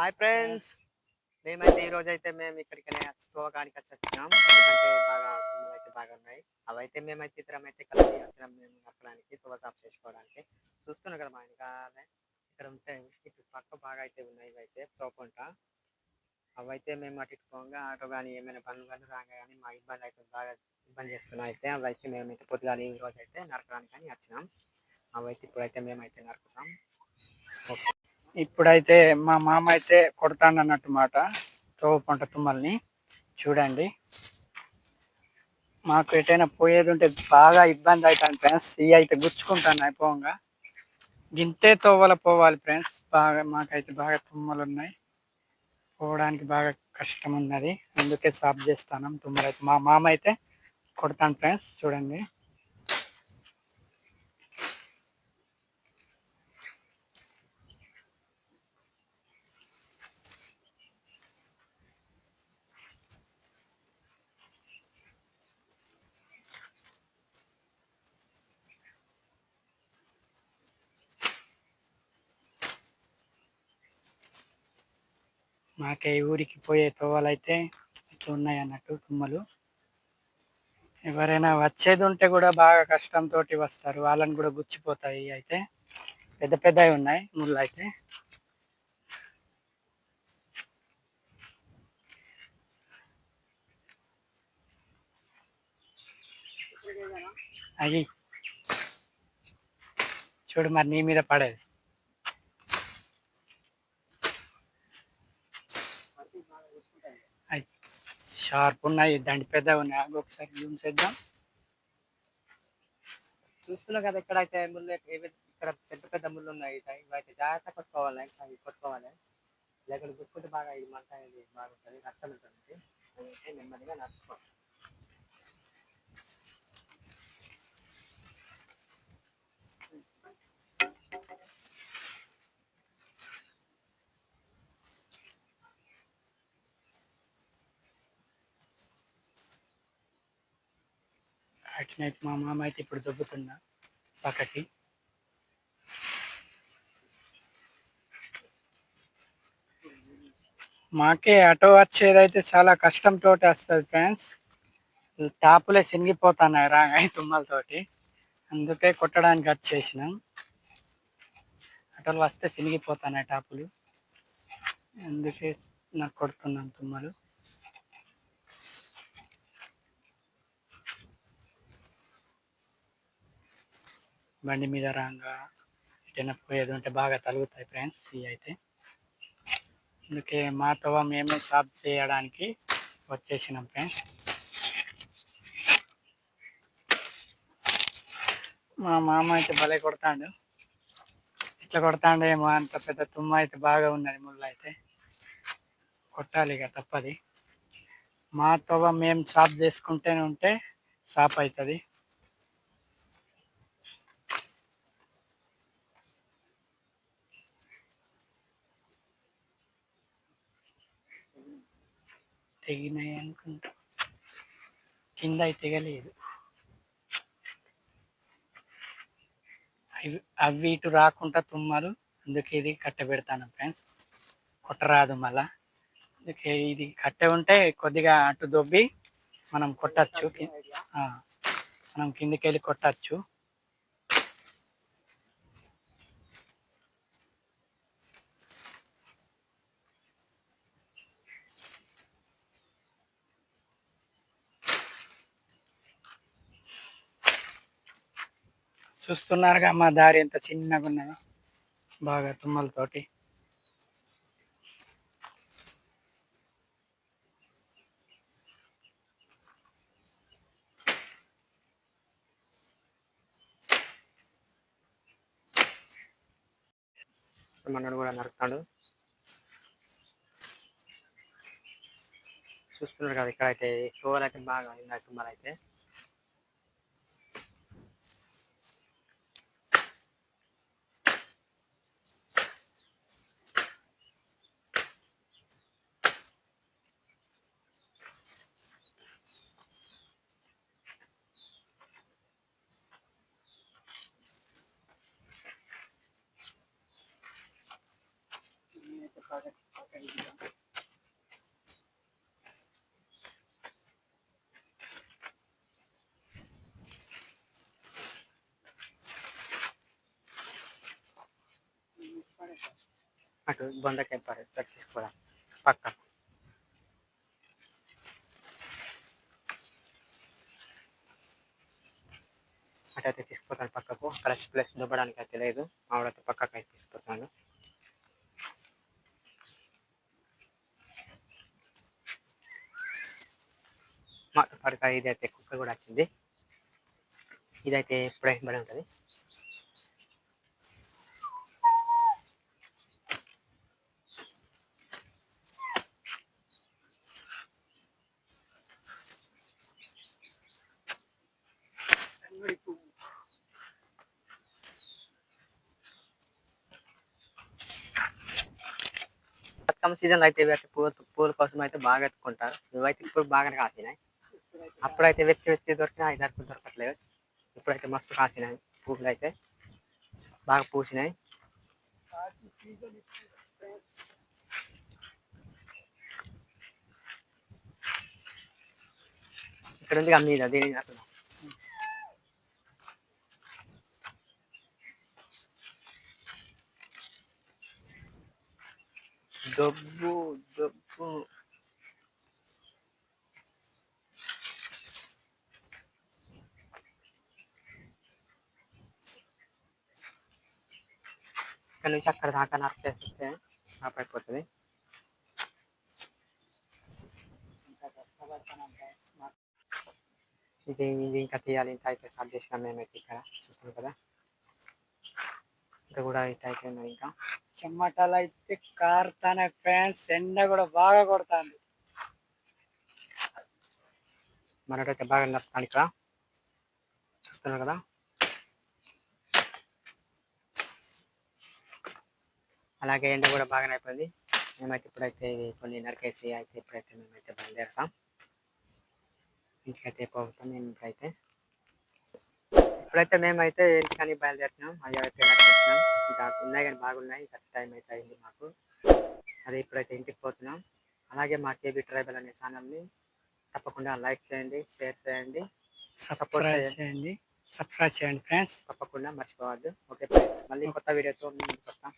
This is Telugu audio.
హాయ్ ఫ్రెండ్స్ మేమైతే ఈ రోజు అయితే మేము ఇక్కడికి నచ్చుకోవడానికి వచ్చి వచ్చినాం ఎందుకంటే బాగా తుమ్మలు అయితే బాగా ఉన్నాయి. అవైతే మేమైతే ఇద్దరం అయితే కలిసి వచ్చినాం మేము నక్కడానికి తువ సాఫ్ చేసుకోవడానికి చూస్తున్నాం కదా మా వెనకాలే. ఇక్కడ ఉంటే ఇటు పక్క బాగా అయితే ఉన్నాయి ఇవైతే. తోకుంటా అవైతే మేము అటు ఇటు పోగా ఆటో కానీ ఏమైనా పనులు కానీ రాగా కానీ మా ఇబ్బంది అయితే బాగా ఇబ్బంది చేస్తున్నాం అయితే. అవైతే మేమైతే పొద్దుగాల ఈ రోజు అయితే నరకడానికి అని వచ్చినాం. అవైతే ఇప్పుడైతే మేమైతే నరుకుతాం. ఇప్పుడైతే మా మామ అయితే కొడతాడన్నట్టు మాట. తోవ పంట తుమ్మల్ని చూడండి. మాకు ఎటైనా పోయేది ఉంటే బాగా ఇబ్బంది అవుతాను ఫ్రెండ్స్. ఇవి అయితే గుచ్చుకుంటాను అయిపోగా. గింటే తోవల పోవాలి ఫ్రెండ్స్. బాగా మాకైతే బాగా తుమ్మలు ఉన్నాయి పోవడానికి బాగా కష్టం ఉన్నది అందుకే సాఫ్ చేస్తాను తుమ్మలు అయితే మా మామ అయితే కొడతాను ఫ్రెండ్స్. చూడండి. మాకే ఊరికి పోయే తోవలైతే ఇట్లా ఉన్నాయి అన్నట్టు తుమ్మలు. ఎవరైనా వచ్చేది ఉంటే కూడా బాగా కష్టంతో వస్తారు. వాళ్ళని కూడా గుచ్చిపోతాయి అయితే. పెద్ద పెద్దవి ఉన్నాయి ముళ్ళు అయితే అవి చూడు మరి నీ మీద పడేది. షార్ప్ ఉన్నాయి దండి పెద్దగా ఉన్నాయి. ఒకసారి జూమ్ చేద్దాం. చూస్తున్నాం కదా ఇక్కడైతే ముళ్ళు ఏవి- ఇక్కడ పెద్ద పెద్ద ముళ్ళు ఉన్నాయి. ఇవైతే జాగ్రత్త కొట్టుకోవాలి? అవి కొట్టుకోవాలి? లేకపోతే గుర్తుంటే బాగా ఇది మంట అనేది బాగుంటుంది నష్టం ఉంటుంది. నెమ్మదిగా నడుచుకోవాలి వాటినైతే మా మామ అయితే ఇప్పుడు దొబ్బుతున్నా పక్కకి. మాకే ఆటో వచ్చేదైతే చాలా కష్టంతో వస్తుంది ఫ్రెండ్స్. టాపులే చినిగిపోతున్నాయి రాగాయి తుమ్మలతోటి. అందుకే కొట్టడానికి వచ్చేసినాం. ఆటోలు వస్తే చినిగిపోతున్నాయి టాపులు. అందుకే నాకు కొడుతున్నాం తుమ్మలు. బండి మీద రాగా ఎటైనా పోయేది ఉంటే బాగా తలుగుతాయి ఫ్రెండ్స్ ఇవి అయితే. అందుకే మాతో మేమే షాప్ చేయడానికి వచ్చేసినాం ఫ్రెండ్స్. మా మామ అయితే భలే కొడతాడు. ఇట్లా కొడతాండేమో అంత పెద్ద తుమ్మ అయితే బాగా ఉన్నది ముళ్ళు అయితే. కొట్టాలి ఇక తప్పది. మా తోవ మేము షాప్ చేసుకుంటేనే ఉంటే షాప్ అవుతుంది. తెగినాయి అనుకుంటా. కింద అయితే తెగలేదు అవి ఇటు రాకుండా తుమ్మలు అందుకే ఇది కట్టె పెడతాను ఫ్రెండ్స్. కొట్టరాదు మళ్ళా. అందుకే ఇది కట్టె ఉంటే కొద్దిగా అటు దొబ్బి మనం కొట్టచ్చు. మనం కిందికి వెళ్ళి కొట్టచ్చు. చూస్తున్నారుగా మా దారి ఎంత చిన్నగా ఉన్నదో. బాగా తుమ్మలతోటి. మనోడు కూడా నరుకుతాడు చూస్తున్నారు కదా ఇక్కడైతే షోలు అయితే బాగా ఇందాక తుమ్మలైతే. అటు బొందకాయ పరి తీసుకోవడం పక్క. అటైతే తీసుకుపోతాను పక్కకు. అక్కడ ప్లేస్ దుబ్బడానికి అయితే లేదు. ఆవిడైతే పక్కకు అయితే తీసుకుపోతాను మా పడక ఇదైతే కుక్క కూడా వచ్చింది. ఇదైతే ఎప్పుడై బడి ఉంటుంది. బతుకమ్మ సీజన్లో అయితే ఇవి అయితే పూల పూల కోసం అయితే బాగా ఎత్తుకుంటారు. ఇవైతే ఇప్పుడు బాగానే కాసినాయి. అప్పుడైతే వెచ్చి వెచ్చి దొరికినా ఐదు అరకు దొరకట్లేదు. ఇప్పుడైతే మస్తు కాసినాయి పువ్వులు అయితే. బాగా పూసినాయి. వాటి సీజన్ ఇప్పుడు ఫ్రెండ్స్. ఇక్కడ ఉంది కదా మీద దీని డబ్బు డబ్బు. ఇక్కడ నుంచి అక్కడ దాకా చేస్తే స్టాప్ అయిపోతుంది. ఇది ఇది ఇంకా తీయాలి. ఇంత అయితే స్టార్ట్ చేసినాం మేమైతే ఇక్కడ. చూస్తున్నాం కదా? ఇది కూడా అయితే అయిపోయింది ఇంకా. చెమటలు అయితే కారుతానే ఫ్రెండ్స్ ఎండ కూడా బాగా కొడతాను మరొకటి బాగా నడుస్తాను ఇక్కడ. చూస్తున్నారు కదా? అలాగే ఎండ కూడా బాగానే అయిపోయింది మేమైతే ఇప్పుడైతే కొన్ని నరికేసి అయితే ఇప్పుడైతే మేమైతే బయలుదేరుతాం. ఇంటికైతే పోతాం మేము ఇప్పుడైతే. ఇప్పుడైతే మేమైతే ఇంటికని బయలుదేరుతున్నాం అయ్యా అయితే నరికేస్తున్నాం ఇంకా ఉన్నాయి కానీ బాగున్నాయి. ఇంకా టైం అయితే అయింది మాకు. అదే ఇప్పుడైతే ఇంటికి పోతున్నాం. అలాగే మా కేబీ ట్రైబల్ అనే ఛానల్ని తప్పకుండా లైక్ చేయండి షేర్ చేయండి సబ్స్క్రైబ్ చేయండి. సబ్స్క్రైబ్ చేయండి ఫ్రెండ్స్ తప్పకుండా మర్చిపోవద్దు. ఓకే మళ్ళీ కొత్త వీడియోతో మేము వస్తాం.